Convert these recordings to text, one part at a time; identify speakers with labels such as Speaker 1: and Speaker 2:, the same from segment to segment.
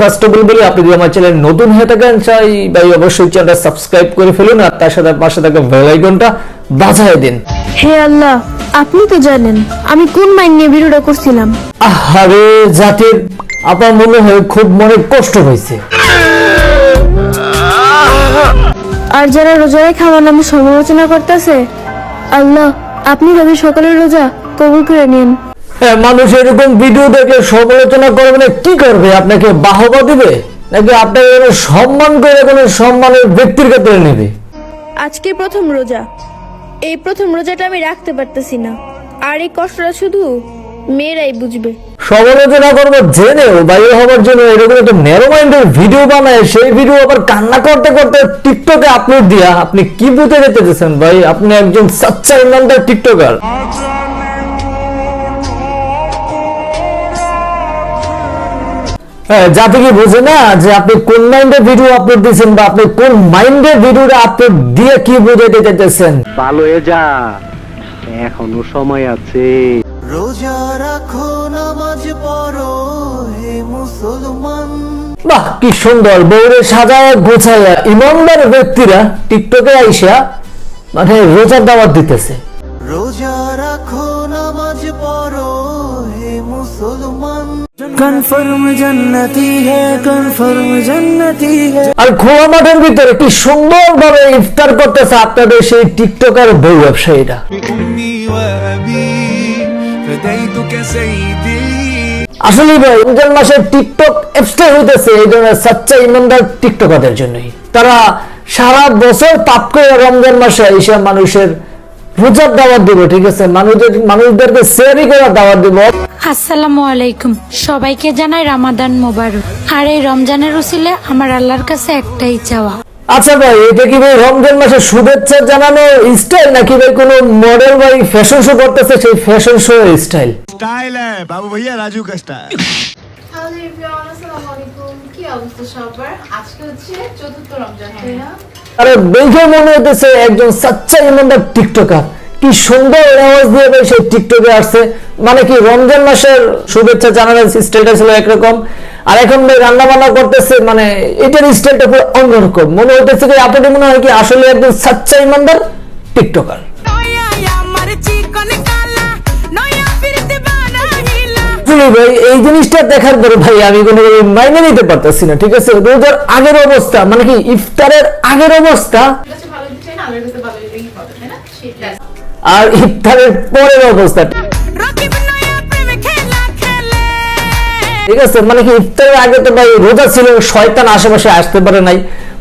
Speaker 1: First of all বলি আপনি যদি আমার চ্যানেল নতুন হয়ে থাকেন চাই ভাই অবশ্যই চ্যানেলটা সাবস্ক্রাইব করে ফেলুন আর তার সাথে পাশে থাকা বেল আইকনটা বাজায় দিন।
Speaker 2: হে আল্লাহ আপনি তো জানেন আমি কোন মাইন নিয়ে ভিডিওটা করছিলাম?
Speaker 1: আহারে জাতির আপনার মনে হয় খুব মনে কষ্ট হয়েছে।
Speaker 2: আর যারা রোজা রেখে আমার নামে সমালোচনা করতেছে আল্লাহ আপনি তাদের সকালের রোজা কবুল করে নিন।
Speaker 1: মানুষ এরকম ভিডিও দেখে সমালোচনা করবে না কি করবে? আপনাকে বাহবা দিবে? নাকি আপনাকে কোনো সম্মান করে কোনো সম্মানের ব্যক্তির ক্ষেত্রে নেবে?
Speaker 2: আজকে প্রথম রোজা। এই প্রথম রোজাটা আমি রাখতে পারতেছি না। আর এই কষ্টটা শুধু মেয়েরাই বুঝবে।
Speaker 1: সমালোচনা করব জেনেও বাইরে হওয়ার জন্য এরকম একটা ন্যারো মাইন্ডের ভিডিও বানায় সেই ভিডিও আবার কান্না করতে করতে টিকটকে আপলোড দিয়া আপনি কি বুঝে যেতে ভাই? আপনি একজন সাচ্চা ইমানদার টিকটকার হ্যাঁ, যাতে কি বোঝে না যে আপনি কোন মাইন্ডের ভিডিও আপলোড দিয়েছেন বা আপনি কোন মাইন্ডের ভিডিওটা আপলোড দিয়ে কি চাইতেছেন?
Speaker 3: ভালো হয়ে যা। এখনও সময় আছে।
Speaker 4: রোজা রাখো নামাজ পড়ো হে মুসলমান।
Speaker 1: বাহ কি সুন্দর। বউরে সাজায় গোছায়। ইমানদার ব্যক্তিরা টিকটকে আইসা মানে রোজার দাওয়াত দিতেছে।
Speaker 4: রোজা রাখো কনফার্ম
Speaker 1: আর খোলা মাঠের ভিতরে ইফতার করতেছে আপনাদের সেই ব্যবসায়ীরা। আসলে ভাই রমজান মাসের টিকটক অ্যাপসটাই হইতেছে এই ধরনের ইমানদার জন্যই। তারা সারা বছর পাপ করে রমজান মাসে এইসব মানুষের পূজার দাওয়াত দিব ঠিক আছে? মানুষদের মানুষদেরকে শেয়ারই করার দাওয়াত দিব।
Speaker 5: আসসালামু আলাইকুম। সবাইকে জানাই রামাদান মোবারক। আর এই রমজানের উসিলে আমার আল্লাহর কাছে একটাই চাওয়া।
Speaker 1: আচ্ছা ভাই এটা কি ভাই রমজান মাসে শুভেচ্ছা জানানো স্টাইল নাকি ভাই কোনো মডেল ভাই ফ্যাশন শো করতেছে সেই ফ্যাশন শো স্টাইল
Speaker 6: স্টাইল হ্যাঁ বাবু ভাইয়া রাজু কাস্টা
Speaker 7: হ্যালো এভরিওয়ান আসসালামু আলাইকুম
Speaker 1: আরে দেখে মনে হইতেছে একজন সাচ্চা ইমানদার টিকটকার। কি সুন্দর আওয়াজ দিয়ে ভাই সেই টিকটকে আসছে। মানে কি রমজান মাসের শুভেচ্ছা জানানোর স্টাইলটা ছিল একরকম। আর এখন ভাই রান্না বান্না করতেছে মানে এটার স্টাইলটা পুরো অন্যরকম। মনে হইতেছে কি, আপনাদের মনে হয় কি আসলে একজন সাচ্চা ইমানদার টিকটকার? আসলে ভাই, এই জিনিসটা দেখার পরে ভাই আমি কোনো মাইনে নিতে পারতেছি না, ঠিক আছে? রোজার আগের অবস্থা মানে কি ইফতারের আগের অবস্থা? আর ইফতারের পরের অবস্থা। ঠিক আছে? মানে কি ইফতারের আগে তো ভাই রোজা ছিল, শয়তান আশেপাশে আসতে পারে নাই।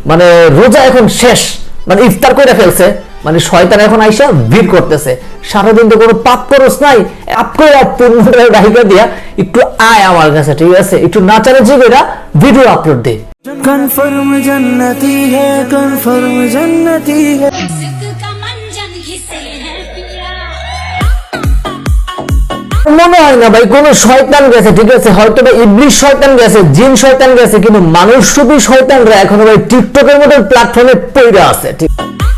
Speaker 1: মানে রোজা এখন শেষ। মানে ইফতার করে ফেলছে। মানে শয়তান এখন আইসা ভিড় করতেছে। সারাদিন তো কোনো পাপ করস নাই পাপ গায়িকা দিয়া একটু আয় আমার কাছে ঠিক আছে? একটু নাচারে জীবেরা ভিডিও আপলোড দে।
Speaker 4: কনফার্ম জান্নাতি হ্যায় কনফার্ম জান্নাতি
Speaker 1: মনে হয় না ভাই কোন শয়তান গেছে ঠিক আছে? হয়তো বা ইডলিশ শয়তান গেছে জিন শয়তান গেছে কিন্তু মানুষ রূপী শয়তানরা এখনও ভাই টিকটকের মতো প্ল্যাটফর্মে পড়ে আছে ঠিক আছে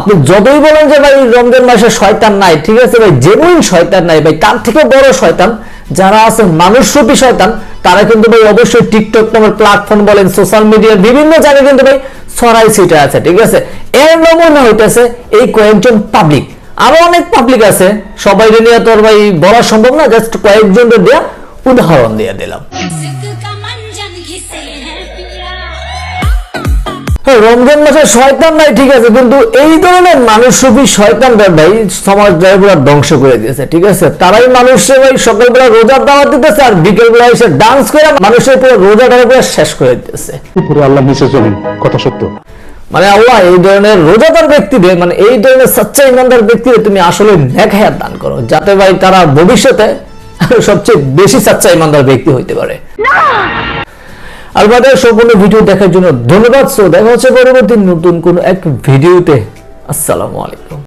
Speaker 1: আপনি যতই বলেন যে ভাই রমজান মাসে শয়তান নাই, ঠিক আছে ভাই জেনুইন শয়তান নাই, ভাই, তার থেকে বড় শয়তান যারা আছে মানুষরূপী শয়তান, তারা কিন্তু ভাই অবশ্যই টিকটক নামের প্ল্যাটফর্ম বলেন সোশ্যাল মিডিয়ার বিভিন্ন জায়গায় কিন্তু ভাই ছড়াই সিটে আছে, ঠিক আছে? এর নমুনা হইতেছে এই কয়েকজন পাবলিক আরও অনেক পাবলিক আছে সবাই নিয়ে তোর ভাই বলা সম্ভব না জাস্ট কয়েকজন দেয়া উদাহরণ দিয়ে দিলাম। রমজান মাসে শয়তান নাই ঠিক আছে কিন্তু এই ধরনের মানুষ মানুষরূপী শয়তানরা ভাই সমাজ পুরো ধ্বংস করে দিয়েছে ঠিক আছে? তারাই মানুষের ভাই সকালবেলা রোজার দাওয়াত দিতেছে আর বিকেলবেলা এসে ডান্স করে মানুষের পুরো রোজাটা পুরো শেষ করে দিতেছে।
Speaker 3: পুরো আল্লাহ নিচে চলেন কথা সত্য।
Speaker 1: মানে আল্লাহ এই ধরনের রোজাদার ব্যক্তিদের মানে এই ধরনের সচ্চা ইমানদার ব্যক্তিদের তুমি আসলে নেখায়াত দান করো যাতে ভাই তারা ভবিষ্যতে সবচেয়ে বেশি সচ্চা ইমানদার ব্যক্তি হইতে পারে। আর বাদে সম্পূর্ণ ভিডিও দেখার জন্য ধন্যবাদ। সো দেখা হচ্ছে পরবর্তী নতুন কোন এক ভিডিওতে। আসসালামু আলাইকুম।